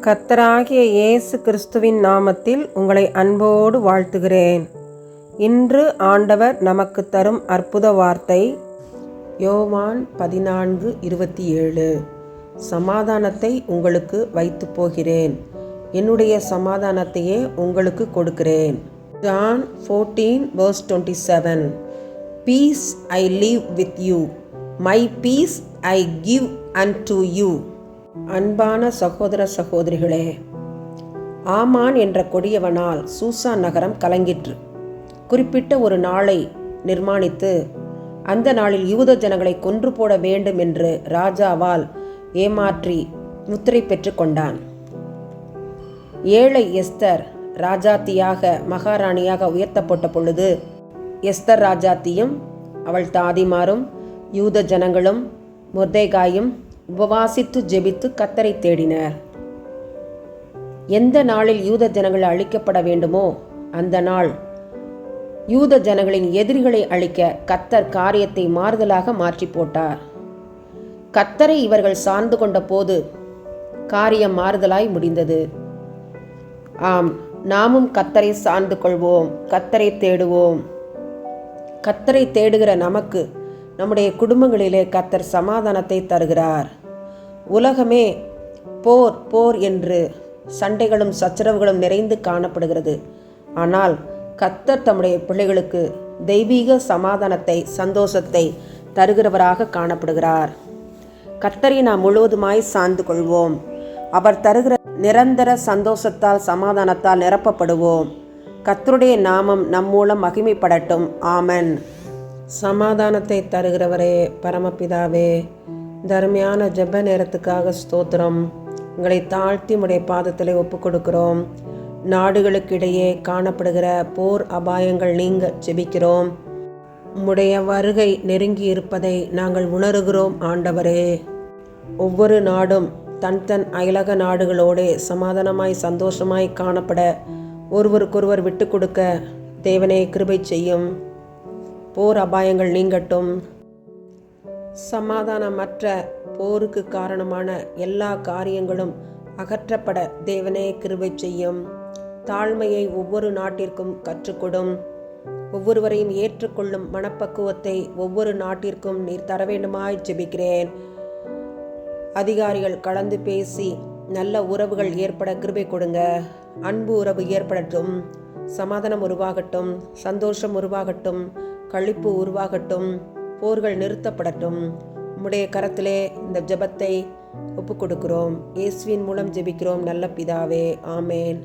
கர்த்தராகிய இயேசு கிறிஸ்துவின் நாமத்தில் உங்களை அன்போடு வாழ்த்துகிறேன். இன்று ஆண்டவர் நமக்கு தரும் அற்புத வார்த்தை யோவான் பதினான்கு இருபத்தி ஏழு. சமாதானத்தை உங்களுக்கு வைத்து போகிறேன். என்னுடைய சமாதானத்தையே உங்களுக்கு கொடுக்கிறேன். John fourteen verse twenty seven. Peace I leave with you. My peace I give and to you. அன்பான சகோதர சகோதரிகளே ஆமான் என்ற கொடியவனால் சூசான் நகரம் கலங்கிற்று. குறிப்பிட்ட ஒரு நாளை நிர்மாணித்து அந்த நாளில் யூத ஜனங்களை கொன்று போட வேண்டும் என்று ராஜாவால் ஏமாற்றி முத்திரை பெற்று கொண்டான். ஏழை எஸ்தர் ராஜாத்தியாக மகாராணியாக உயர்த்தப்பட்ட பொழுது எஸ்தர் ராஜாத்தியும் அவள் தாதிமாரும் யூத ஜனங்களும் முர்தேகாயும் உபவாசித்து ஜெபித்து கத்தரை தேடினர். எந்த நாளில் யூத ஜனங்கள் அழிக்கப்பட வேண்டுமோ அந்த நாள் யூத ஜனங்களின் எதிரிகளை அழிக்க கத்தர் காரியத்தை மாறுதலாக மாற்றி போட்டார். கத்தரை இவர்கள் சார்ந்து கொண்ட போது காரியம் மாறுதலாய் முடிந்தது. ஆம் நாமும் கத்தரை சார்ந்து கொள்வோம் கத்தரை தேடுவோம். கத்தரை தேடுகிற நமக்கு நம்முடைய குடும்பங்களிலே கத்தர் சமாதானத்தை தருகிறார். உலகமே போர் போர் என்று சண்டைகளும் சச்சரவுகளும் நிறைந்து காணப்படுகிறது. ஆனால் கத்தர் தம்முடைய பிள்ளைகளுக்கு தெய்வீக சமாதானத்தை சந்தோஷத்தை தருகிறவராக காணப்படுகிறார். கத்தரை நாம் முழுவதுமாய் சார்ந்து கொள்வோம். அவர் தருகிற நிரந்தர சந்தோஷத்தால் சமாதானத்தால் நிரப்பப்படுவோம். கத்தருடைய நாமம் நம் மூலம் மகிமைப்படட்டும். ஆமன். சமாதானத்தை தருகிறவரே பரமபிதாவே தருமையான ஜெப நேரத்துக்காக ஸ்தோத்திரம். உங்களை தாழ்த்தி உடைய பாதத்தில் ஒப்பு கொடுக்கிறோம் நாடுகளுக்கிடையே காணப்படுகிற போர் அபாயங்கள் நீங்க ஜெபிக்கிறோம். உம்முடைய வருகை நெருங்கி இருப்பதை நாங்கள் உணர்கிறோம் ஆண்டவரே. ஒவ்வொரு நாடும் தன் தன் அயலக நாடுகளோடு சமாதானமாய் சந்தோஷமாய் காணப்பட ஒருவருக்கொருவர் விட்டு கொடுக்க தேவனே கிருபை செய்யும். போர் அபாயங்கள் நீங்கட்டும். சமாதானமற்ற போருக்கு காரணமான எல்லா காரியங்களும் அகற்றப்பட தேவனே கிருபை செய்யும். தாழ்மையை ஒவ்வொரு நாட்டிற்கும் கற்றுக்கொடும். ஒவ்வொருவரையும் ஏற்றுக்கொள்ளும் மனப்பக்குவத்தை ஒவ்வொரு நாட்டிற்கும் நீர் தர வேண்டுமாய் ஜெபிக்கிறேன். அதிகாரிகள் கலந்து பேசி நல்ல உறவுகள் ஏற்பட கிருபை கொடுங்க. அன்பு உறவு ஏற்படட்டும். சமாதானம் உருவாகட்டும். சந்தோஷம் உருவாகட்டும். கழிப்பு உருவாகட்டும். போர்கள் நிறுத்தப்படட்டும். உம்முடைய கரத்திலே இந்த ஜெபத்தை ஒப்புக்கொடுக்கிறோம். இயேசுவின் மூலம் ஜெபிக்கிறோம். நல்ல பிதாவே ஆமேன்.